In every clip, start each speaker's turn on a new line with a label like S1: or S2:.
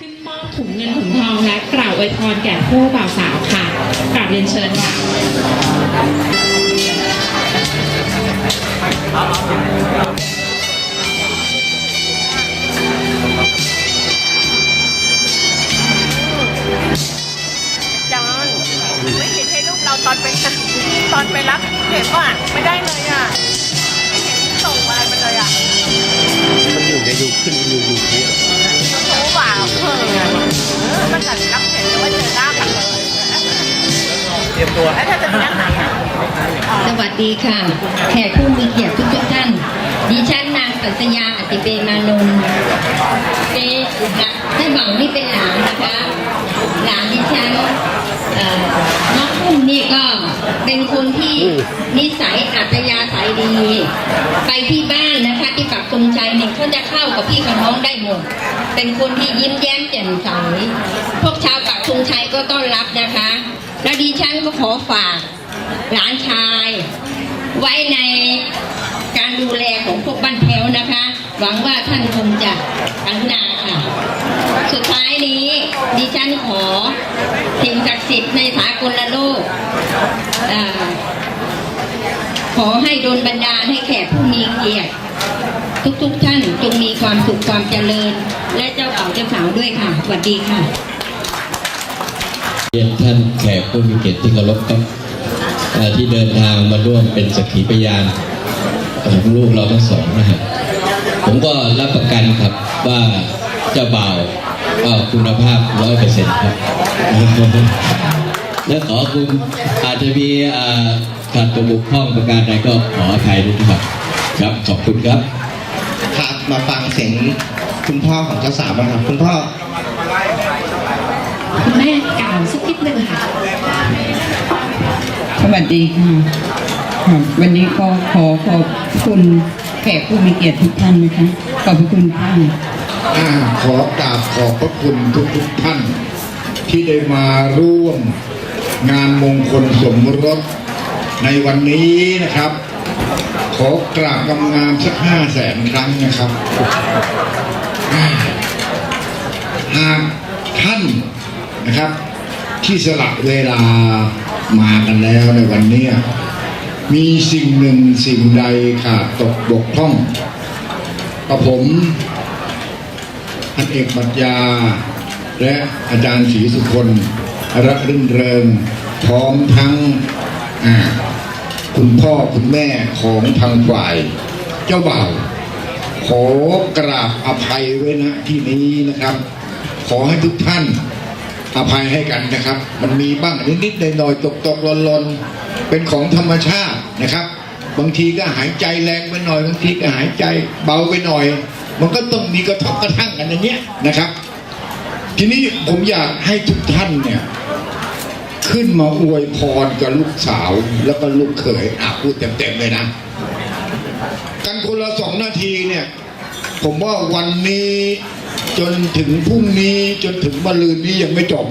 S1: ขึ้นมอบถุงเงินถุงทองและกล่าวอวยพรแก่ผู้บ่าวสาวค่ะกราบเรียนเชิญค่ะ
S2: จอนไม่เห็นให้ลูกเราตอนไปตอนไปรับเห็นป่ะไม่ได้เลยอะไม่เห็นส่งอะไรมาเลยอะ
S3: มันอยู่ในยูขึ้นยูยูทูบ
S2: รู้เปล่อ มันจัดรับเห็นแล้วเจอหน้ากันเต
S3: รียมตัว
S2: แล้วเธอจะไปนั่งไหนอะ
S4: สวัสดีค่ะ แขกผู้มีเกียรติทุกท่าน ดิฉันนางสัญญาอติเปมานนท์เป็นหลานท่านหวังนี่เป็นหลานนะคะ หลานดิฉันเอ่อน้องอุ้มนี่ ก็เป็นคนที่นิสัยอัตยาศัยดี ไปที่บ้านนะคะ ที่ปักตรงใจเนี่ยเขาจะเข้ากับพี่กับน้องได้หมด เป็นคนที่ยิ้มแย้มแจ่มใส พวกชาวปักตรงชัยก็ต้อนรับนะคะ แล้วดิฉันก็ขอฝากหลานชาย ไว้ในการดูแลของพวกบ้านแถวนะคะ หวังว่าท่านคงจะกรุณาค่ะ สุดท้ายนี้ดิฉันขอสิ่งศักดิ์สิทธิ์ในสากลโลกเอ่อ ขอให้โดนบันดาลให้แขกผู้มีเกียรติทุกๆท่านจงมีความสุขความเจริญ และเจ้าเก่าเจ้าสาวด้วยค่ะ สวัสดีค่ะ
S5: เรียนท่านแขกผู้มีเกียรติที่เคารพครับเอ่ที่เดินทางมาร่วมเป็นสักขีพยานของลูกเราทั้งสองนะฮะผมก็รับประกันครับว่าเจ้าบ่าวก็คุณภาพร้อยเปอร์เซ็นต์ครับ และขอคุณอาจจะมีอ่าขาดตัวบกพร่องประการใดก็ขออภัยด้วยครับ ครับขอบคุณครับ
S3: ครับมาฟังเสียงคุณพ่อของเจ้าสาวบ้างครับคุณพ่อ
S1: คุณแม่กล่าวสักนิดหนึ่งค่ะ
S6: สวัสดีค่ะครับวันนี้ก็ขอขอบคุณแขกผู้มีเกียรติทุกท่านนะคะขอบพระคุณค่ะ
S7: อ่าขอกราบขอบพระคุณทุกทุกๆท่าน ที่ได้มาร่วม งานมงคลสมรสในวันนี้นะครับ ขอกราบงามสักห้าแสนครั้งนะครับ หากท่านนะครับ ที่สละเวลามากันแล้วในวันนี้ มีสิ่งหนึ่งสิ่งใดขาดตกบกพร่องกับผมท่านเอกบัญญาและอาจารย์ศรีสุคน ระรื่นเริงพร้อมทั้งคุณพ่อคุณแม่ของทางฝ่าย เจ้าบ่าวขอกราบอภัยไว้นะที่นี้นะครับ ขอให้ทุกท่านอภัยให้กันนะครับ มันมีบ้างนิดๆหน่อยๆตกๆหล่นๆเป็นของธรรมชาตินะครับ บางทีก็หายใจแรงไปหน่อยบางทีก็หายใจเบาไปหน่อย มันก็ต้องมีกระทบกระทั่งกันอย่างเงี้ยนะครับ ทีนี้ผมอยากให้ทุกท่านเนี่ย ขึ้นมาอวยพรกับลูกสาวแล้วก็ลูกเขยอะพูดเต็มๆเลยนะ กันคนละสองนาทีเนี่ย ผมว่าวันนี้จนถึงพรุ่งนี้จนถึงมะรืนนี้ยังไม่จบ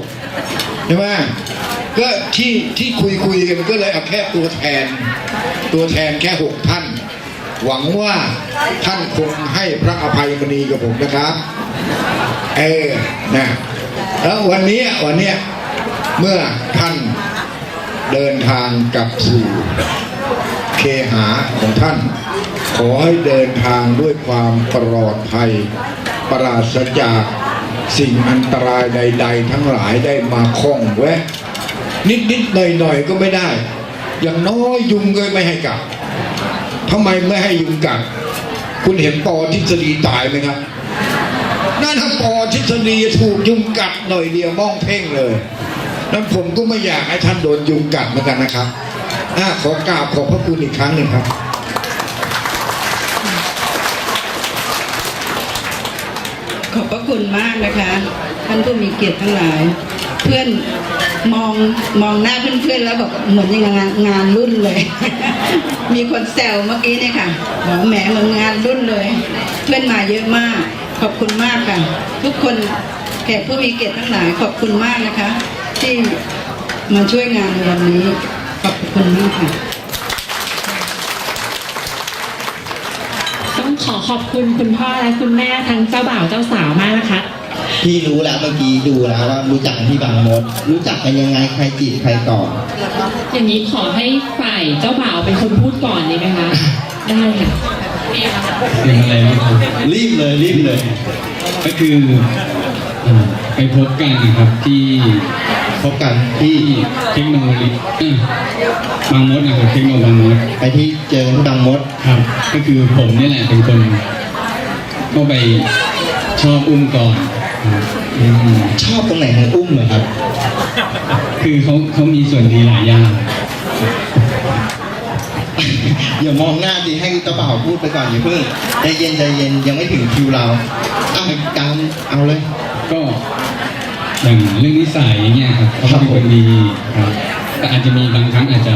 S7: ใช่ไหมก็ที่ที่คุยคุยๆกันก็เลยเอาแค่ตัวแทน ตัวแทนแค่หกท่าน หวังว่าท่านคงให้พระอภัยมณีกับผมนะครับ เออนะแล้ววันนี้วันเนี้ยเมื่อท่านเดินทางกลับสู่เคหาของท่าน ขอให้เดินทางด้วยความปลอดภัย ปราศจากสิ่งอันตรายใด ๆ ทั้งหลายได้มาคล้องแวะ นิดๆหน่อยๆก็ไม่ได้ อย่างน้อยยุงก็ไม่ให้กัดทำไมไม่ให้ยุงกัด คุณเห็นปอทฤษฎีตายไหมครับ นั่นถ้าปอทฤษฎีถูกยุงกัดหน่อยเดียวมองเพ่งเลยนั้นผมก็ไม่อยากให้ท่านโดนยุงกัดเหมือนกันนะครับอขอกราบขอบพระคุณอีกครั้งหนึ่งครับ
S6: ขอบพระคุณมากนะคะ ท่านผู้มีเกียรติทั้งหลาย เพื่อนมองมองหน้าเพื่อนๆแล้วบอกเหมือนยังงานงานรุ่นเลย มีคนแซวเมื่อกี้เนี่ยค่ะบอกแหมเหมือนงานรุ่นเลย เพื่อนมาเยอะมาก ขอบคุณมากค่ะ ทุกคนแขกผู้มีเกียรติทั้งหลายขอบคุณมากนะคะ ที่มาช่วยงานในวันนี้ ขอบคุณมากค่ะ
S1: ต้องขอขอบคุณคุณพ่อและคุณแม่ทั้งเจ้าบ่าวเจ้าสาวมากนะคะ
S3: พี่รู้แล้วเมื่อกี้ดูแล้วว่ารู้จักกันที่บางมด รู้จักกันยังไงใครจีบใครก่อน
S1: อย่างนี้ขอให้ฝ่ายเจ้าบ่าวเป็นคนพูดก่อนดีไหมคะ ได้ค่ะ
S8: เป็นอะไรนะครับ
S3: รีบเลยรีบเลย
S8: ก็คือเอ่อไปพบกันนะครับที่
S3: พบกันที่
S8: ที่เทคโนโลยีเอ้ยบางมดนะครับเทคโนบางมด
S3: ไปที่เจอกันที่บางมด
S8: ครับ ก็คือผมนี่แหละเป็นคนเข้าไปชอบอุ้มก่อนครับอืม
S3: ชอบตรงไหนของอุ้มเหรอครับ
S8: คือเขาเขามีส่วนดีหลายอย่าง
S3: อย่ามองหน้าดีให้เจ้าบ่าวพูดไปก่อนอย่าเพิ่งใจเย็นใจเย็นยังไม่ถึงคิวเราอะการเอาเลย
S8: ก็อย่างเรื่องนิสัยอย่างเงี้ยครับเขาก็เป็นคนดีครับแต่อาจจะมีบางครั้งอาจจะ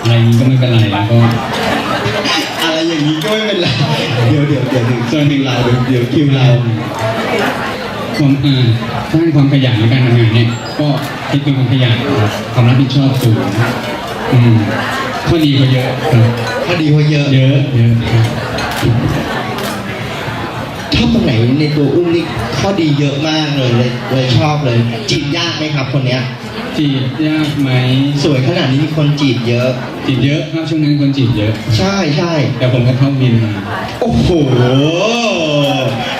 S8: อะไรนี้ก็ไม่เป็นไรแล้วก็
S3: อะไรอย่างนี้ก็ไม่เป็นไรเดี๋ยวเดี๋ยวเดี๋ยวถึง
S8: ส่วนหนึ่ง
S3: เราเดี๋ยวคิวเรา
S8: ความอ่าด้านความขยันในการทำงานเนี่ย ก็คิดเป็นความขยันครับความรับผิดชอบสูงอืม ข้อดีก็เยอะครับ
S3: พอดีว่าเยอะ
S8: เยอะเยอะครับ
S3: ชอบตรงไหนในตัวอุ้มนี่ข้อดีเยอะมากเลยเลยเลยชอบเลยจีบยากไหมครับ คนเนี้ย
S8: จีบยากไหม
S3: สวยขนาดนี้มีคนจีบเยอะ
S8: จีบเยอะครับช่วงนั้นคนจีบเยอะ
S3: ใช่ใช่
S8: แต่ผมก็เข้าบินมา
S3: โอ้โห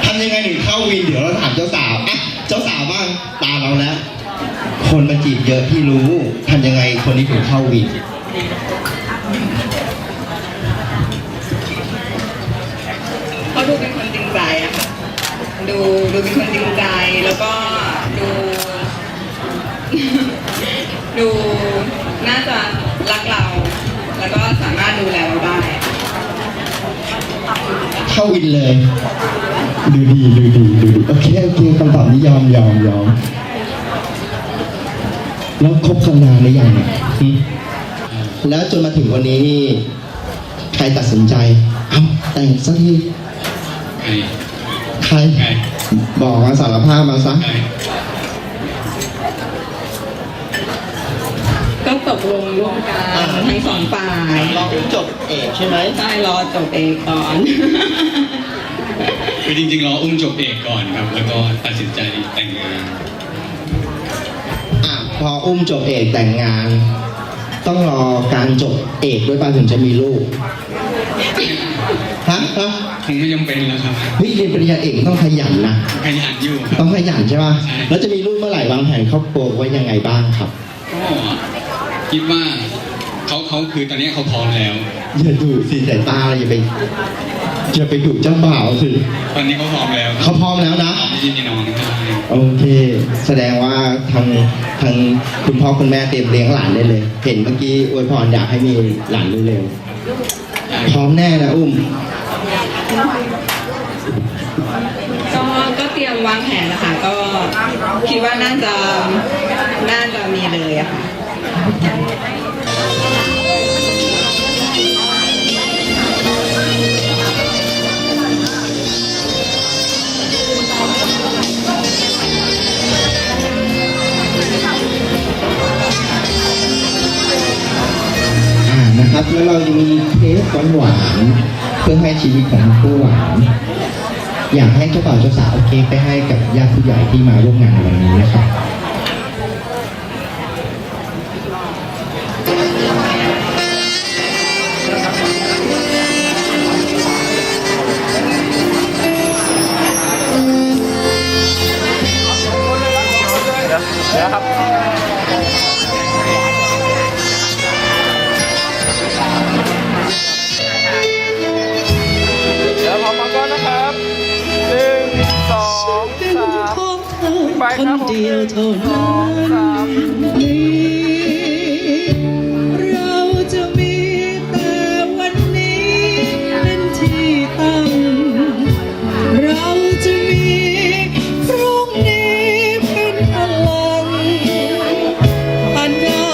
S3: ทำยังไงถึงเข้าวินเดี๋ยวเราถามเจ้าสาวอะเจ้าสาวบ้างตาเราแล้ว คนมาจีบเยอะพี่รู้ทำยังไงคนนี้ถึงเข้าวิน
S6: ดูดูเป็นคนจริงใจแล้วก็ดู ดูน่าจะรักเรา แล้วก็สามารถดูแลเราได้
S3: เข้าวินเลย ดูดีดูดีดูดีโอเคโอเคคำตอบนี้ยอมยอมยอมแล้วคบกันนานหรือยังเนี่ยหึแล้วจนมาถึงวันนี้นี่ใครตัดสินใจ เอ้าแต่งสักที
S8: ใคร
S3: ใคร
S8: ใคร
S3: บอกมาสารภาพมาซะ
S8: ใคร
S6: ก็ตกลงร่วมกันทั้งสองฝ่าย
S3: ลองจบเอกใช่ไหม
S6: ใช่รอจบเองก่อน
S8: คือจริงๆรออุ้มจบเอกก่อนครับ แล้วก็ตัดสินใจแต่งงาน
S3: อะพออุ้มจบเอกแต่งงาน ต้องรอการจบเอกด้วยป่ะถึงจะมีลูก ฮะฮะ
S8: คงไม่จำเป็นแล้วครับ
S3: เฮ้ยเรียนปริญญาเอกต้องขยันนะ
S8: ขยันอยู่ครับ
S3: ต้องขยันใช่ป่ะ
S8: ใช่
S3: แล้วจะมีลูกเมื่อไหร่วางแผนครอบครัวไว้ยังไงบ้างครับ
S8: ก็คิดว่าเขาเขาคือตอนนี้เขาพร้อมแล้ว
S3: อย่าดูสิสายตาเราอย่าไปอย่าไปดุเจ้าบ่าวสิ
S8: ตอนนี้เขาพร้อมแล้ว
S3: เขาพร้อมแล้วนะ
S8: ไม่ใช่พี่น้องใช่
S3: โอเค แสดงว่าทางทางคุณพ่อคุณแม่เตรียมเลี้ยงหลานได้เลย เห็นเมื่อกี้อวยพรอยากให้มีหลานเร็วๆ พร้อมแน่นะอุ้ม
S6: ก็ก็เตรียมวางแผนนะคะ ก็คิดว่าน่าจะน่าจะมีเลยอะค่ะ
S3: อ่านะครับแล้วเรายังมี เค้กหวานๆเพื่อให้ชีวิตของทั้งคู่หวานอยากให้เจ้าบ่าวเจ้าสาวเอาเค้กไปให้กับญาติผู้ใหญ่ที่มาร่วมงานในวันนี้นะครับ
S9: เดี๋ ครับผมหนึ่งสอง
S6: เราจะมีแต่วันนี้เป็นที่ตั้งเราจะมีพรุ่งนี้เป็นพลังอนา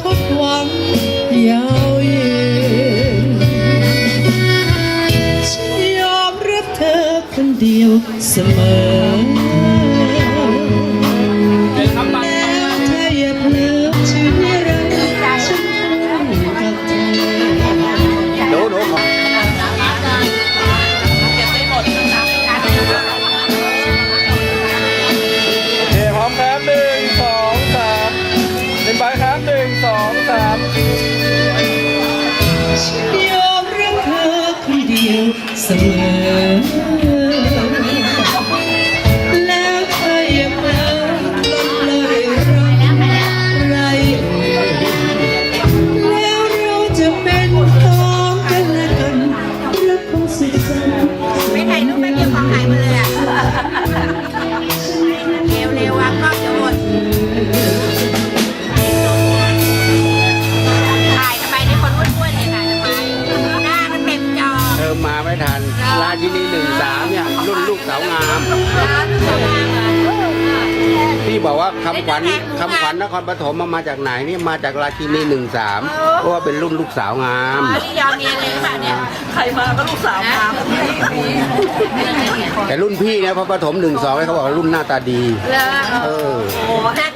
S6: คตหวังยาวเยืนฉันยอมรับเธอคนเดียวเสมอ
S10: บอกว่าคำขวัญคำขวัญนครปฐมมามาจากไหนนี่มาจากราชินีหนึ่งสามเพราะว่าเป็นรุ่นลูกสาวงาม
S2: นี่ยอมเมียเลยค่ะเนี่ยใครมาก็ลูกสาวมา
S10: แต่รุ่นพี่เนี่ยพอปฐมหนึ่งสองเขาบอกว่ารุ่นหน้าตาดี
S2: แล้ว
S10: เออ
S2: โอ้หน้า